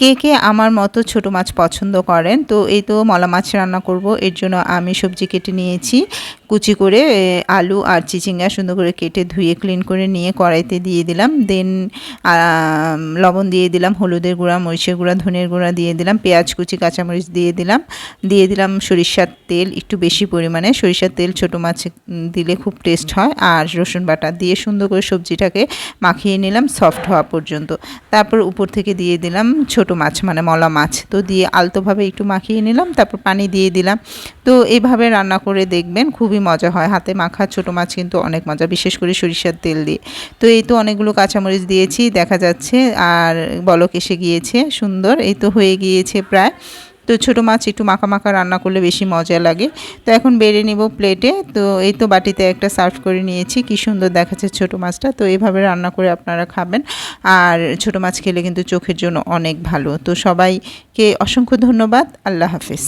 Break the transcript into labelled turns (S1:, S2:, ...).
S1: কে কে আমার মতো ছোট মাছ পছন্দ করেন? তো এই তো মলা মাছ রান্না করব। এর জন্য আমি সবজি কেটে নিয়েছি। কুচি করে আলু আর চিচিঙ্গা সুন্দর করে কেটে ধুয়ে ক্লিন করে নিয়ে কড়াইতে দিয়ে দিলাম। দেন লবণ দিয়ে দিলাম, হলুদের গুঁড়া, মরিচের গুঁড়া, ধনের গুঁড়া দিয়ে দিলাম, পেঁয়াজ, কুচি, কাঁচামরিচ দিয়ে দিলাম। দিয়ে দিলাম সরিষার তেল, একটু বেশি পরিমাণে। সরিষার তেল ছোটো মাছ দিলে খুব টেস্ট হয়। আর রসুন বাটা দিয়ে সুন্দর করে সবজিটাকে মাখিয়ে নিলাম সফট হওয়া পর্যন্ত। তারপর উপর থেকে দিয়ে দিলাম ছোট মাছ মানে মলা মাছ। তো দিয়ে আলতোভাবে একটু মাখিয়ে নিলাম, তারপর পানি দিয়ে দিলাম। তো এইভাবে রান্না করে দেখবেন খুবই মজা হয়। হাতে মাখা ছোট মাছ কিন্তু অনেক মজা, বিশেষ করে সরিষার তেল দিয়ে। তো এই তো অনেকগুলো কাঁচামরিচ দিয়েছি, দেখা যাচ্ছে। আর বলক এসে গিয়েছে, সুন্দর। এই তো হয়ে গিয়েছে প্রায়। তো ছোটো মাছ একটু মাখা মাখা রান্না করলে বেশি মজা লাগে। তো এখন বেড়ে নিব প্লেটে তো এই তো বাটিতে একটা সার্ভ করে নিয়েছি। কি সুন্দর দেখাচ্ছে ছোটো মাছটা। তো এভাবে রান্না করে আপনারা খাবেন। আর ছোটো মাছ খেলে কিন্তু চোখের জন্য অনেক ভালো। তো সবাইকে অসংখ্য ধন্যবাদ। আল্লাহ হাফিজ।